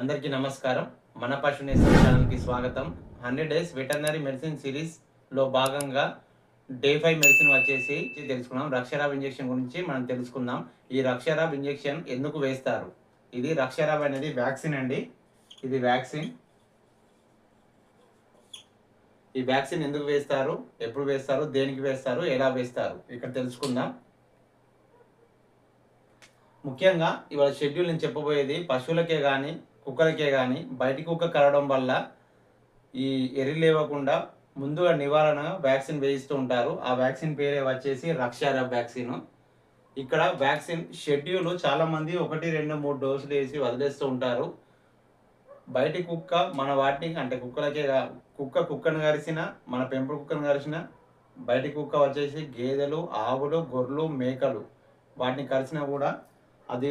అందరికీ నమస్కారం. మన పశునేశ్వర ఛానల్కి స్వాగతం. హండ్రెడ్ డేస్ వెటర్నరీ మెడిసిన్ సిరీస్లో భాగంగా డే ఫైవ్ మెడిసిన్ వచ్చేసి తెలుసుకున్నాం. రక్షరాబ్ ఇంజెక్షన్ గురించి మనం తెలుసుకుందాం. ఈ రక్షరాబ్ ఇంజెక్షన్ ఎందుకు వేస్తారు? ఇది రక్షరాబ్ అనేది వ్యాక్సిన్ అండి. ఇది వ్యాక్సిన్. ఈ వ్యాక్సిన్ ఎందుకు వేస్తారు? ఎప్పుడు వేస్తారు? దేనికి వేస్తారు? ఎలా వేస్తారు? ఇక్కడ తెలుసుకుందాం. ముఖ్యంగా ఇవాళ షెడ్యూల్ నేను చెప్పబోయేది పశువులకే కానీ కుక్కలకే కానీ బయటి కుక్క కరవడం వల్ల ఈ ఎర్రి లేవకుండా ముందుగా నివారణ వ్యాక్సిన్ వేయిస్తూ ఉంటారు. ఆ వ్యాక్సిన్ పేరే వచ్చేసి రక్షార వ్యాక్సిన్. ఇక్కడ వ్యాక్సిన్ షెడ్యూల్ చాలామంది ఒకటి రెండు మూడు డోసులు వేసి వదిలేస్తూ ఉంటారు. బయటి కుక్క మన వాటిని అంటే కుక్కలకే కుక్క కుక్కను కరిసిన మన పెంపుడు కుక్కను కరిసిన బయటి కుక్క వచ్చేసి గేదెలు ఆవులు గొర్రెలు మేకలు వాటిని కరిచినా కూడా అది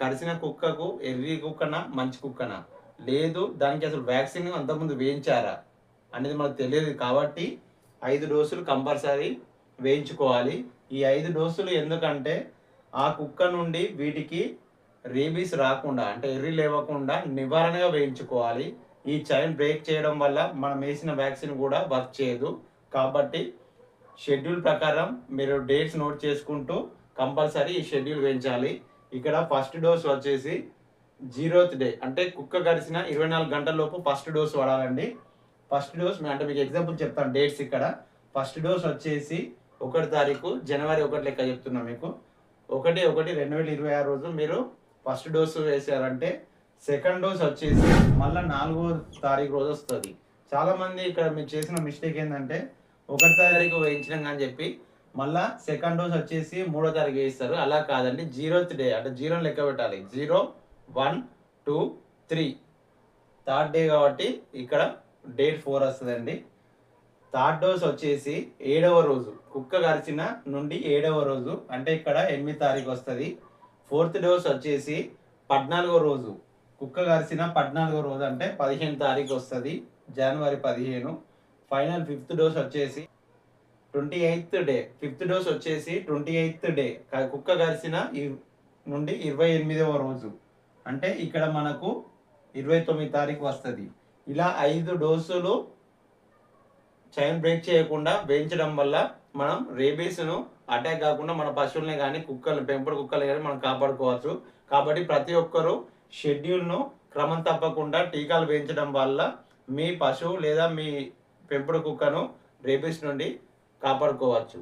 కరిసిన కుక్కకు ఎర్రి కుక్కనా మంచి కుక్కనా? లేదు దానికి అసలు వ్యాక్సిన్ అంతకుముందు వేయించారా? అనేది మనకు తెలియదు కాబట్టి ఐదు డోసులు కంపల్సరీ వేయించుకోవాలి. ఈ ఐదు డోసులు ఎందుకంటే ఆ కుక్క నుండి వీటికి రేబీస్ రాకుండా అంటే ఎర్రి లేవకుండా నివారణగా వేయించుకోవాలి. ఈ చైన్ బ్రేక్ చేయడం వల్ల మనం వేసిన వ్యాక్సిన్ కూడా వర్క్ చేయదు. కాబట్టి షెడ్యూల్ ప్రకారం మీరు డేట్స్ నోట్ చేసుకుంటూ కంపల్సరీ ఈ షెడ్యూల్ వేయించాలి. ఇక్కడ ఫస్ట్ డోస్ వచ్చేసి జీరోత్ డే. అంటే కుక్క గడిచిన ఇరవై నాలుగు గంటల లోపు ఫస్ట్ డోస్ వాడాలండి. ఫస్ట్ డోస్ అంటే మీకు ఎగ్జాంపుల్ చెప్తాను డేట్స్ ఇక్కడ. ఫస్ట్ డోస్ వచ్చేసి ఒకటి తారీఖు జనవరి ఒకటి లెక్క చెప్తున్నా మీకు. ఒకటి ఒకటి రెండు వేల ఇరవై ఆరు రోజు మీరు ఫస్ట్ డోస్ వేసారంటే సెకండ్ డోస్ వచ్చేసి మళ్ళీ నాలుగో తారీఖు రోజు వస్తుంది. చాలామంది ఇక్కడ మీరు చేసిన మిస్టేక్ ఏంటంటే ఒకటి తారీఖు వేయించినాం అని చెప్పి మళ్ళా సెకండ్ డోస్ వచ్చేసి మూడో తారీఖు వేయిస్తారు. అలా కాదండి. జీరోత్ డే అంటే జీరో లెక్క పెట్టాలి. Zero one two three third day కాబట్టి ఇక్కడ డేట్ ఫోర్ వస్తుందండి. థర్డ్ డోస్ వచ్చేసి ఏడవ రోజు. కుక్క గరిచిన నుండి ఏడవ రోజు. అంటే ఇక్కడ ఎనిమిది తారీఖు వస్తుంది. ఫోర్త్ డోస్ వచ్చేసి పద్నాలుగో రోజు. కుక్క గరిచిన పద్నాలుగో రోజు అంటే పదిహేను తారీఖు వస్తుంది. జనవరి పదిహేను. ఫైనల్ ఫిఫ్త్ డోస్ వచ్చేసి twenty eighth day fifth dose వచ్చేసి ట్వంటీ ఎయిత్ డే. కుక్క కరిసిన నుండి ఇరవై ఎనిమిదవ రోజు. అంటే ఇక్కడ మనకు ఇరవై తొమ్మిది తారీఖు వస్తుంది. ఇలా ఐదు డోసులు చైన్ బ్రేక్ చేయకుండా వేయించడం వల్ల మనం రేబీస్ను అటాక్ కాకుండా మన పశువుల్ని కానీ కుక్కలు పెంపుడు కుక్కలు కానీ మనం కాపాడుకోవచ్చు. కాబట్టి ప్రతి ఒక్కరూ షెడ్యూల్ను క్రమం తప్పకుండా టీకాలు వేయించడం వల్ల మీ పశువు లేదా మీ పెంపుడు కుక్కను రేబీస్ నుండి కాపాడుకోవచ్చు.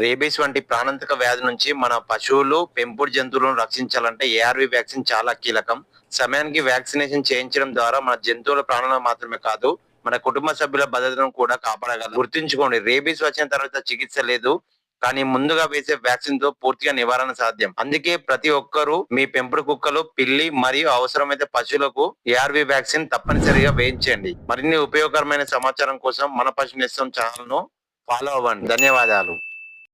రేబీస్ వంటి ప్రాణాంతక వ్యాధి నుంచి మన పశువులు పెంపుడు జంతువులను రక్షించాలంటే ఏఆర్వి వ్యాక్సిన్ చాలా కీలకం. సమయానికి వ్యాక్సినేషన్ చేయించడం ద్వారా మన జంతువుల ప్రాణాలను మాత్రమే కాదు మన కుటుంబ సభ్యుల భద్రతను కూడా కాపాడగలరు గుర్తుంచుకోండి రేబీస్ వచ్చిన తర్వాత చికిత్స లేదు కానీ ముందుగా వేసే వ్యాక్సిన్తో పూర్తిగా నివారణ సాధ్యం. అందుకే ప్రతి ఒక్కరూ మీ పెంపుడు కుక్కలు పిల్లి మరియు అవసరమైతే పశువులకు ఏఆర్వి వ్యాక్సిన్ తప్పనిసరిగా వేయించండి. మరిన్ని ఉపయోగకరమైన సమాచారం కోసం మన పశు నిస్సం ఛానల్ను ఫాలో అవ్వండి. ధన్యవాదాలు.